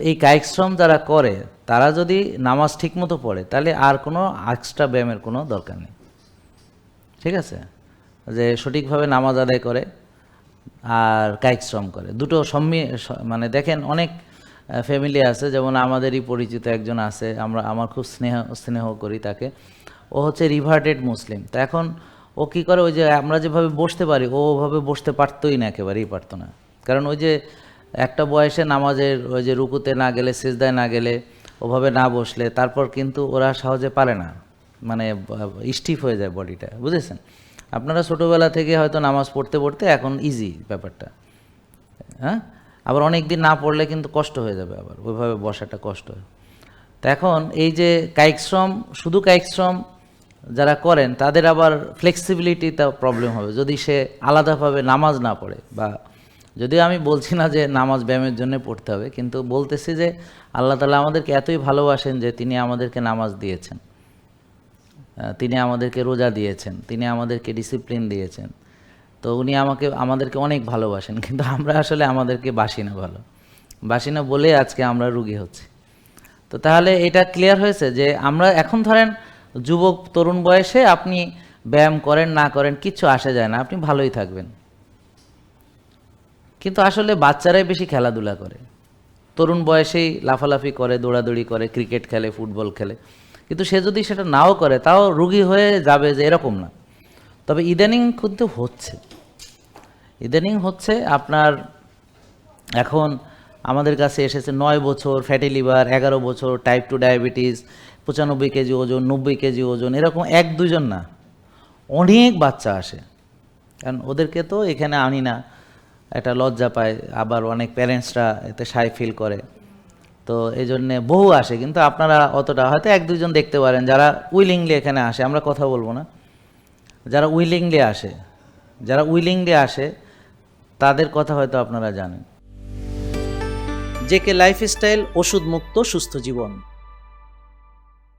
এই কায়িক শ্রম যারা করে, তারা যদি নামাজ ঠিকমতো পড়ে, তাহলে আর কোনো এক্সট্রা ব্যায়ামের কোনো দরকার নেই। ঠিক আছে? যে সঠিকভাবে নামাজ আদায় করে আর কায়িক শ্রম করে। দুটো সম্মি মানে দেখেন অনেক ফ্যামিলি আছে, যেমন আমাদেরই পরিচিত একজন আছে, আমরা, আমার খুব স্নেহ স্নেহ করি তাকে। ও হচ্ছে রিভার্টেড মুসলিম। তা এখন ও কি করে? ওই যে আমরা যেভাবে বসতে পারি, ও ওভাবে বসতে পারতোই না, একেবারেই পারতো না। কারণ ওই যে একটা বয়সে নামাজের ওই যে রুকুতে না গেলে, সিজদায় না গেলে ওভাবে না বসলে তারপর কিন্তু ওরা সহজে পারে না। মানে স্টিফ হয়ে যায় বডিটা বুঝেছেন? আপনারা ছোটোবেলা থেকে হয়তো নামাজ পড়তে পড়তে এখন ইজি ব্যাপারটা। হ্যাঁ? আবার অনেক দিন না পড়লে কিন্তু কষ্ট হয়ে যাবে আবার, ওইভাবে বসাটা কষ্ট হয়। তো এখন এই যে কায়িক শ্রম, শুধু কায়িক শ্রম যারা করেন, তাদের আবার ফ্লেক্সিবিলিটিতে প্রবলেম হবে। যদি সে আলাদাভাবে নামাজ না পড়ে বা যদিও আমি বলছি না যে নামাজ ব্যায়ামের জন্য পড়তে হবে, কিন্তু বলতেছি যে আল্লাহ তালা আমাদেরকে এতই ভালোবাসেন যে তিনি আমাদেরকে নামাজ দিয়েছেন। তিনি আমাদেরকে রোজা দিয়েছেন, তিনি আমাদেরকে ডিসিপ্লিন দিয়েছেন। তো উনি আমাকে, আমাদেরকে অনেক ভালোবাসেন, কিন্তু আমরা আসলে আমাদেরকে বাসি না ভালো। বাসি না বলে আজকে আমরা রুগী হচ্ছি। তো তাহলে এটা ক্লিয়ার হয়েছে যে আমরা এখন ধরেন যুবক, তরুণ বয়সে আপনি ব্যায়াম করেন, না করেন, কিচ্ছু আসে যায় না, আপনি ভালোই থাকবেন। কিন্তু আসলে বাচ্চারাই বেশি খেলাধুলা করে। তরুণ বয়সেই লাফালাফি করে, দৌড়াদৌড়ি করে, ক্রিকেট খেলে, ফুটবল খেলে। কিন্তু সে যদি সেটা নাও করে, তাও রুগী হয়ে যাবে যে এরকম না। তবে ইদানিং কিন্তু হচ্ছে। ইদানিং হচ্ছে আপনার এখন আমাদের কাছে এসেছে নয় বছর ফ্যাটি লিভার এগারো বছর টাইপ টু ডায়াবেটিস পঁচানব্বই কেজি ওজন, নব্বই কেজি ওজন, এরকম এক দুজন না। অনেক বাচ্চা আসে। কারণ ওদেরকে তো এখানে আনি না। একটা লজ্জা পায়, আবার অনেক প্যারেন্টসরা এতে সাই ফিল করে। তো এই জন্যে বহু আসে, কিন্তু আপনারা অতটা হয়তো এক দুজন দেখতে পারেন যারা উইলিংলি এখানে আসে, আমরা কথা বলব না। যারা উইলিংলি আসে, যারা উইলিংলি আসে, তাদের কথা হয়তো আপনারা জানেন। জেকে লাইফস্টাইল ওষুধ মুক্ত সুস্থ জীবন।